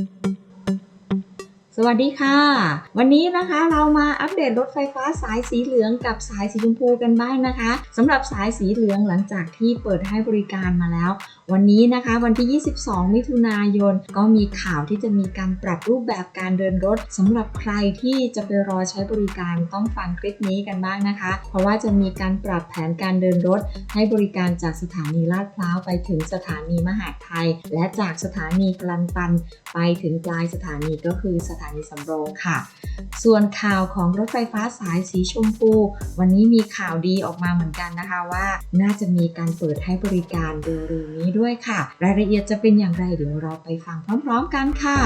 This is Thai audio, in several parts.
Thank you. วัสดีค่ะ วันนี้นะคะเรามาอัปเดตรถไฟฟ้าสายสีเหลืองกับสายสีชมพูกันบ้างนะคะสำหรับสายสีเหลืองหลังจากที่เปิดให้บริการมาแล้ว วันนี้นะคะวันที่ 22 มิถุนายน ก็มีข่าวที่จะมีการปรับรูปแบบการเดินรถสำหรับใครที่จะไปรอใช้บริการต้องฟังคลิปนี้กันบ้างนะคะ เพราะว่าจะมีการปรับแผนการเดินรถ ให้บริการจากสถานีลาดพร้าวไปถึงสถานีมหาดไทย และจากสถานีกลันตัน ไปถึงปลายสถานีก็คือสถานีสำโรงค่ะ ส่วนข่าวของรถไฟฟ้าสายสีชมพู วันนี้มีข่าวดีออกมาเหมือนกันนะคะว่า น่าจะมีการเปิดให้บริการเร็วๆนี้ด้วยค่ะ รายละเอียดจะเป็นอย่างไรเดี๋ยวเราไปฟังพร้อม ๆ กันค่ะ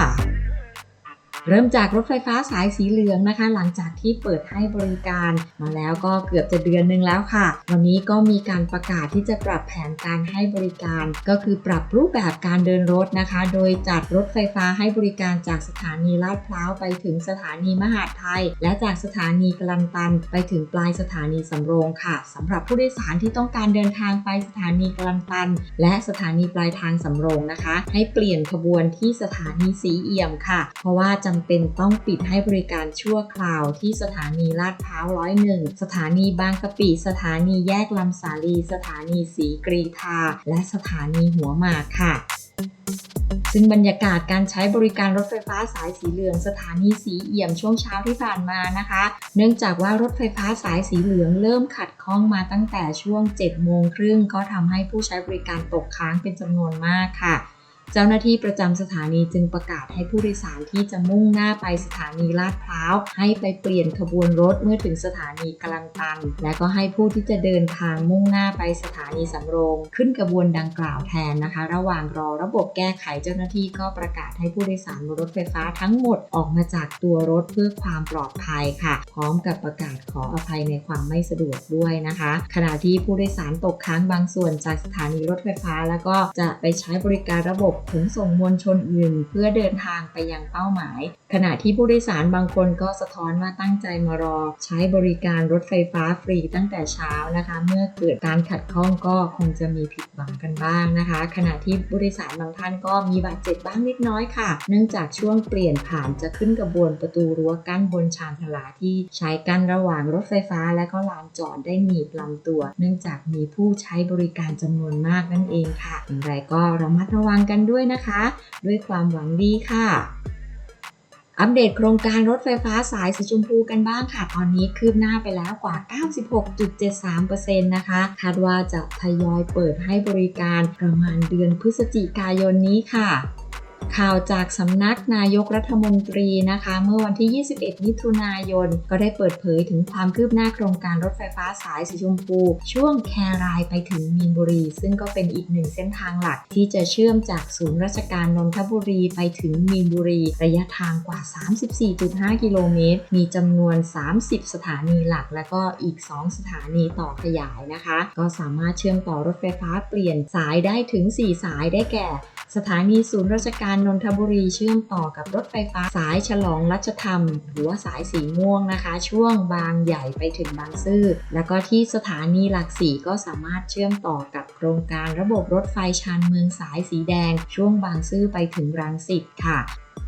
เริ่มจากรถไฟฟ้าสายสีเหลืองนะคะ หลังจากที่เปิดให้บริการมาแล้วก็เกือบจะเดือนหนึ่งแล้วค่ะ วันนี้ก็มีการประกาศที่จะปรับแผนการให้บริการ ก็คือปรับรูปแบบการเดินรถนะคะ โดยจัดรถไฟฟ้าให้บริการจากสถานีลาดพร้าวไปถึงสถานีมหาดไทย และจากสถานีกลันตัน ไปถึงปลายสถานีสำโรงค่ะสำหรับผู้โดยสารที่ต้องการเดินทางไปสถานีกลันตัน และสถานีปลายทางสำโรงนะคะ ให้เปลี่ยนขบวนที่สถานีสีเอี่ยมค่ะ เพราะว่าจะำเป็นต้องปิดให้บริการชั่วคราวที่สถานีลาดพร้าวร้อยหนึ่งสถานีบางกะปิ สถานีแยกลำสาลี สถานีสีกรีธา และสถานีหัวหมากค่ะซึ่งบรรยากาศการใช้บริการรถไฟฟ้าสายสีเหลืองสถานีสีเอี่ยมช่วงเช้าที่ผ่านมานะคะ เนื่องจากว่ารถไฟฟ้าสายสีเหลืองเริ่มขัดข้องมาตั้งแต่ช่วง7โมงครึ่งก็ทำให้ผู้ใช้บริการตกค้างเป็นจำนวนมากค่ะ เจ้าหน้าที่ประจำสถานีจึงประกาศให้ผู้โดยสารที่จะมุ่งหน้าไปสถานีลาดพร้าวให้ไปเปลี่ยนขบวนรถเมื่อถึงสถานีกลังตัน และก็ให้ผู้ที่จะเดินทางมุ่งหน้าไปสถานีสำโรง ขึ้นกระบวนดังกล่าวแทนนะคะ ระหว่างรอระบบแก้ไขเจ้าหน้าที่ก็ประกาศให้ผู้โดยสารบนรถไฟฟ้าทั้งหมดออกมาจากตัวรถเพื่อความปลอดภัยค่ะ พร้อมกับประกาศขออภัยในความไม่สะดวกด้วยนะคะ ขณะที่ผู้โดยสารตกค้างบางส่วนจากสถานีรถไฟฟ้า แล้วก็จะไปใช้บริการระบบขนส่งมวลชนอื่น เพื่อเดินทางไปยังเป้าหมาย ขณะที่ผู้โดยสารบางคนก็สะท้อนว่าตั้งใจมารอ ใช้บริการรถไฟฟ้าฟรีตั้งแต่เช้านะคะ เมื่อเกิดการขัดข้องก็คงจะมีผิดหวังกันบ้างนะคะ ขณะที่ผู้โดยสารบางท่านก็มีบาดเจ็บบ้างเล็กน้อยค่ะ เนื่องจากช่วงเปลี่ยนผ่านจะขึ้นกระบวนประตูรั้วกั้นบนชานชาลาที่ใช้กั้นระหว่างรถไฟฟ้า และก็ลานจอดได้หนีบลำตัว เนื่องจากมีผู้ใช้บริการจำนวนมากนั่นเองค่ะอย่างไรก็ระมัดระวังกันด้วยนะคะ ด้วยความหวังดีค่ะ อัปเดตโครงการรถไฟฟ้าสายสีชมพูกันบ้างค่ะ ตอนนี้คืบหน้าไปแล้วกว่า 96.73%นะคะ คาดว่าจะทยอยเปิดให้บริการประมาณเดือนพฤศจิกายนนี้ค่ะ ข่าวจากสำนักนายกรัฐมนตรีนะคะ เมื่อวันที่ 21 มิถุนายน ก็ได้เปิดเผยถึงความคืบหน้าโครงการรถไฟฟ้าสายสีชมพู ช่วงแครายไปถึงมีนบุรี ซึ่งก็เป็นอีกหนึ่งเส้นทางหลักที่จะเชื่อมจากศูนย์ราชการนนทบุรีไปถึงมีนบุรี ระยะทางกว่า 34.5 กิโลเมตร มีจำนวน 30 สถานีหลัก และก็อีก 2 สถานีต่อขยายนะคะ ก็สามารถเชื่อมต่อรถไฟฟ้าเปลี่ยนสายได้ถึง 4 สายได้แก่ สถานีศูนย์ราชการนนทบุรีเชื่อมต่อกับรถไฟฟ้าสายฉลองรัชธรรม หรือว่าสายสีม่วงนะคะ ช่วงบางใหญ่ไปถึงบางซื่อแล้วก็ที่สถานีหลักสีก็สามารถเชื่อมต่อกับโครงการระบบรถไฟชานเมืองสายสีแดง ช่วงบางซื่อไปถึงรังสิตค่ะ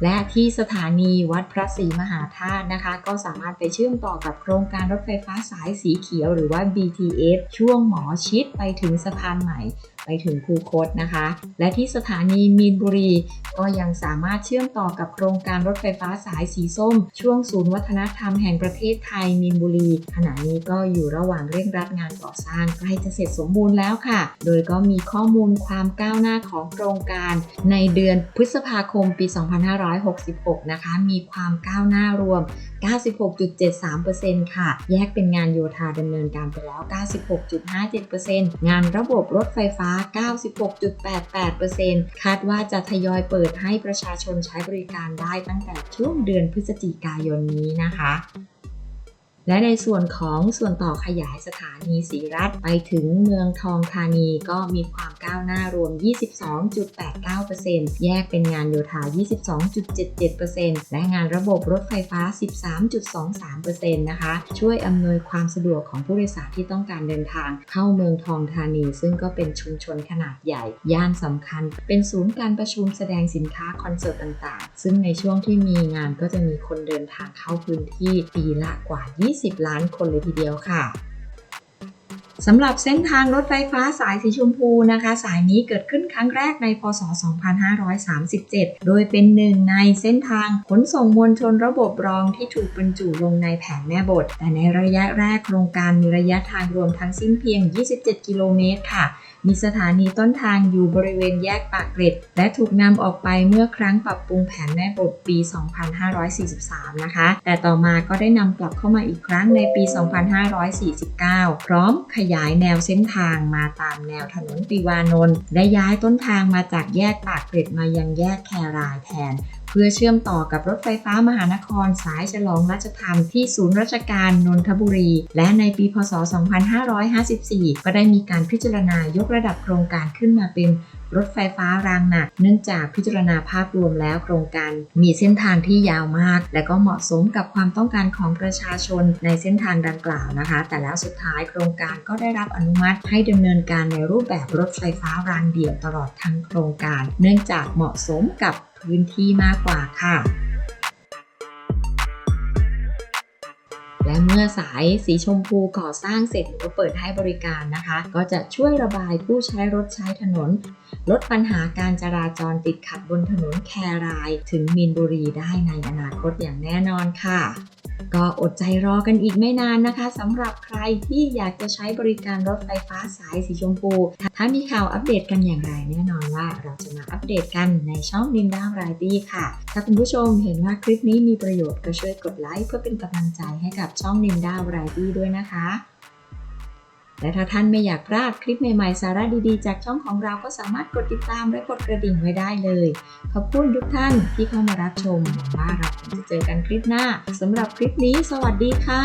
และที่สถานีวัดพระศรีมหาธาตุนะคะ ก็สามารถไปเชื่อมต่อกับโครงการรถไฟฟ้าสายสีเขียวหรือว่า BTS ช่วงหมอชิดไปถึงสะพานใหม่ ไปถึงคูคตนะคะ และที่สถานีมีนบุรี ก็ยังสามารถเชื่อมต่อกับโครงการรถไฟฟ้าสายสีส้ม ช่วงศูนย์วัฒนธรรมแห่งประเทศไทยมีนบุรี ขณะนี้ก็อยู่ระหว่างเร่งรัดงานก่อสร้างใกล้จะเสร็จสมบูรณ์แล้วค่ะ โดยก็มีข้อมูลความก้าวหน้าของโครงการ ในเดือนพฤษภาคมปี 2566 นะคะ มีความก้าวหน้ารวม96.73%ค่ะ แยกเป็นงานโยธาดำเนินการไปแล้ว 96.57%งานระบบรถไฟฟ้า 96.88%คาดว่าจะทยอยเปิดให้ประชาชนใช้บริการได้ตั้งแต่ช่วงเดือนพฤศจิกายนนี้นะคะ และในส่วนของส่วนต่อขยายสถานีศรีรัตน์ไปถึงเมืองทองธานีก็มีความก้าวหน้ารวม 22.89%แยกเป็นงานโยธา 22.77%และงานระบบรถไฟฟ้า 13.23%นะคะ ช่วยอำนวยความสะดวกของผู้โดยสารที่ต้องการเดินทาง เข้าเมืองทองธานี ซึ่งก็เป็นชุมชนขนาดใหญ่ ย่านสำคัญ เป็นศูนย์การประชุมแสดงสินค้าคอนเสิร์ตต่างๆ ซึ่งในช่วงที่มีงานก็จะมีคนเดินทางเข้าพื้นที่ปีละกว่า 20ล้านคนเลยทีเดียวค่ะสำหรับเส้นทางรถไฟฟ้าสายสีชมพูนะคะ สายนี้เกิดขึ้นครั้งแรกในพศ 2537 โดยเป็นหนึ่งในเส้นทางขนส่งมวลชนระบบรองที่ถูกบรรจุลงในแผนแม่บท แต่ในระยะแรกโครงการมีระยะทางรวมทั้งสิ้นเพียง 27 กิโลเมตรค่ะ มีสถานีต้นทางอยู่บริเวณแยกปากเกร็ด และถูกนำออกไปเมื่อครั้งปรับปรุงแผนแม่บทปี 2543 นะคะ แต่ต่อมาก็ได้นำกลับเข้ามาอีกครั้งในปี 2549 พร้อมขยายแนวเส้นทางมาตามแนวถนนปีวานนท์ ได้ย้ายต้นทางมาจากแยกปากเกร็ดมายังแยกแครายแทน พื่อเชื่อมต่อกับรถไฟฟ้ามหานครสายฉลองราชธรรมที่ศูนย์ราชการนนทบุรี และในปีพศ 2554 ก็ได้มีการพิจารณายกระดับโครงการขึ้นมาเป็น รถไฟฟ้ารางหนัก เนื่องจากพิจารณาภาพรวมแล้วโครงการ มีเส้นทางที่ยาวมาก และก็เหมาะสมกับความต้องการของประชาชนในเส้นทางดังกล่าวนะคะ แต่แล้วสุดท้ายโครงการก็ได้รับอนุมัติให้ดำเนินการในรูปแบบรถไฟฟ้ารางเดี่ยวตลอดทั้งโครงการ เนื่องจากเหมาะสมกับพื้นที่มากกว่าค่ะ และเมื่อสายสีชมพูก่อสร้างเสร็จหรือเปิดให้บริการนะคะ ก็จะช่วยระบายผู้ใช้รถใช้ถนน ลดปัญหาการจราจรติดขัดบนถนนแคราย ถึงมีนบุรีได้ในอนาคตอย่างแน่นอนค่ะ ก็อดใจรอกันอีกไม่นานนะคะสำหรับใครที่อยากจะใช้บริการรถไฟฟ้าสายสีชมพู ถ้ามีข่าวอัปเดตกันอย่างไรแน่นอนว่าเราจะมาอัปเดตกันในช่องดินดาวไรตี้ค่ะ ถ้าคุณผู้ชมเห็นว่าคลิปนี้มีประโยชน์ก็ช่วยกดไลค์เพื่อเป็นกำลังใจให้กับช่องดินดาวไรตี้ด้วยนะคะ และถ้าท่านไม่อยากพลาดคลิปใหม่ๆ สาระดีๆ จากช่องของเราก็สามารถกดติดตามและกดกระดิ่งไว้ได้เลย ขอบคุณทุกท่านที่เข้ามารับชมว่าเราจะเจอกันคลิปหน้าสำหรับคลิปนี้ สวัสดีค่ะ